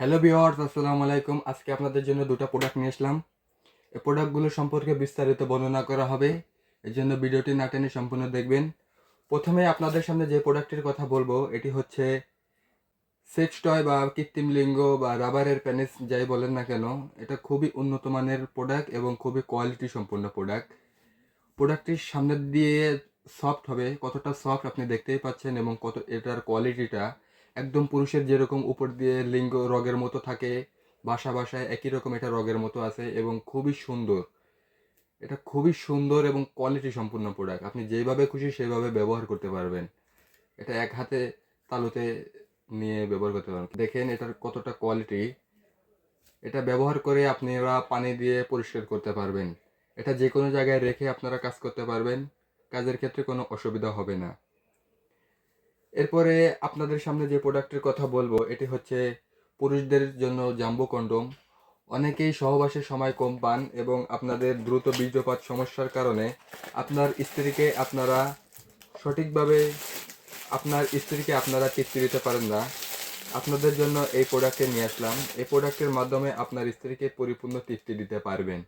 Hello বিওয়ার্স আসসালামু আলাইকুম। আজকে আপনাদের জন্য দুটো প্রোডাক্ট নিয়ে আসলাম। এই প্রোডাক্টগুলো সম্পর্কে বিস্তারিত বর্ণনা করা হবে। এর জন্য ভিডিওটি না টেনে সম্পূর্ণ দেখবেন। প্রথমে আপনাদের সামনে যে প্রোডাক্টের কথা বলব, এটি হচ্ছে সেক্স টয় বা কৃত্রিম লিঙ্গ বা রাবারের প্যানেস যাই বলেন না কেন, এটা খুবই উন্নত মানের প্রোডাক্ট এবং খুবই কোয়ালিটি সম্পূর্ণ প্রোডাক্ট প্রোডাক্টটির সামনে দিয়ে সফট হবে, কতটা সফট আপনি দেখতেই পাচ্ছেন এবং কত, এটার কোয়ালিটিটা একদম পুরুষের যেরকম উপর দিয়ে লিঙ্গ রগের মতো থাকে, বাসা বাসায় একই রকম এটা রগের মতো আছে এবং খুবই সুন্দর। এটা খুবই সুন্দর এবং কোয়ালিটি সম্পূর্ণ প্রোডাক্ট আপনি যেভাবে খুশি সেভাবে ব্যবহার করতে পারবেন। এটা এক হাতে তালুতে নিয়ে ব্যবহার করতে পারবেন। দেখেন এটার কতটা কোয়ালিটি এটা ব্যবহার করে আপনি আপনারা পানি দিয়ে পরিষ্কার করতে পারবেন। এটা যে কোনো জায়গায় রেখে আপনারা কাজ করতে পারবেন। কাজের ক্ষেত্রে কোনো অসুবিধা হবে না। এরপরে আপনাদের সামনে যে প্রোডাক্টের কথা বলব, এটি হচ্ছে পুরুষদের জন্য জাম্বো কন্ডোম। অনেকেই সহবাসের সময় কম পান এবং আপনাদের দ্রুত বীর্যপাত সমস্যার কারণে আপনার স্ত্রীকে আপনারা সঠিকভাবে, আপনার স্ত্রীকে আপনারা তৃপ্তি দিতে পারেন না। আপনাদের জন্য এই প্রোডাক্টে নিয়ে আসলাম। এই প্রোডাক্টের মাধ্যমে আপনার স্ত্রীকে পরিপূর্ণ তৃপ্তি দিতে পারবেন।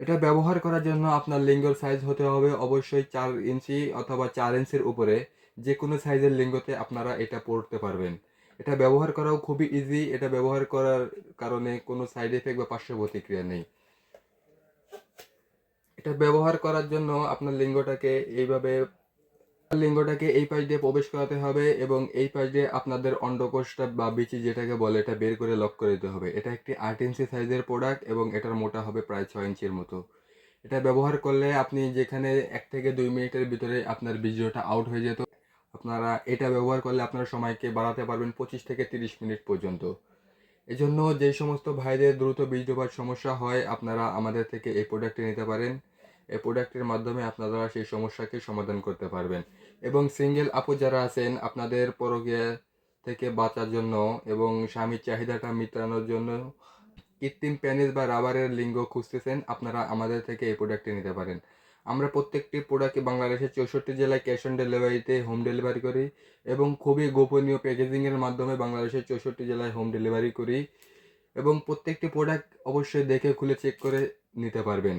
এটা ব্যবহার করার জন্য আপনার লিঙ্গর সাইজ হতে হবে অবশ্যই চার ইঞ্চি অথবা চার ইঞ্চির উপরে যে কোনো সাইজের লিঙ্গতে আপনারা এটা পড়তে পারবেন। এটা ব্যবহার করাও খুবই ইজি এটা ব্যবহার করার কারণে কোনো সাইড এফেক্ট বা পার্শ্ব প্রতিক্রিয়া নেই। এটা ব্যবহার করার জন্য আপনার লিঙ্গটাকে এইভাবে লিঙ্গটাকে এই পাশ দিয়ে প্রবেশ করাতে হবে এবং এই পাশ দিয়ে আপনাদের অন্ডকোষটা বা বিচি যেটাকে বলে এটা বের করে লক করে দিতে হবে। এটা একটি আট ইঞ্চি সাইজের প্রোডাক্ট এবং এটার মোটা হবে প্রায় ছয় ইঞ্চির মতো। এটা ব্যবহার করলে আপনি যেখানে এক থেকে দুই মিনিটের ভিতরে আপনার বীর্যটা আউট হয়ে যেত। আপনারা এটা ব্যবহার করলে আপনার সময়কে বাড়াতে পারবেন পঁচিশ থেকে তিরিশ মিনিট পর্যন্ত। এজন্য যে সমস্ত ভাইদের দ্রুত বীর্যপাত সমস্যা হয়, আপনারা আমাদের থেকে এই প্রোডাক্টটি নিতে পারেন। এই প্রোডাক্টের মাধ্যমে আপনারা সেই সমস্যাকে সমাধান করতে পারবেন। এবং সিঙ্গেল আপু যারা আছেন, আপনাদের পরকীয়া থেকে বাঁচার জন্য এবং স্বামীর চাহিদাটা মেটানোর জন্য কৃত্রিম প্যানিস বা রাবারের লিঙ্গ খুঁজতেছেন, আপনারা আমাদের থেকে এই প্রোডাক্টটি নিতে পারেন। আমরা প্রত্যেকটি প্রোডাক্টে বাংলাদেশের চৌষট্টি জেলায় ক্যাশ অন ডেলিভারিতে হোম ডেলিভারি করি এবং খুবই গোপনীয় প্যাকেজিংয়ের মাধ্যমে বাংলাদেশের চৌষট্টি জেলায় হোম ডেলিভারি করি এবং প্রত্যেকটি প্রোডাক্ট অবশ্যই দেখে, খুলে চেক করে নিতে পারবেন।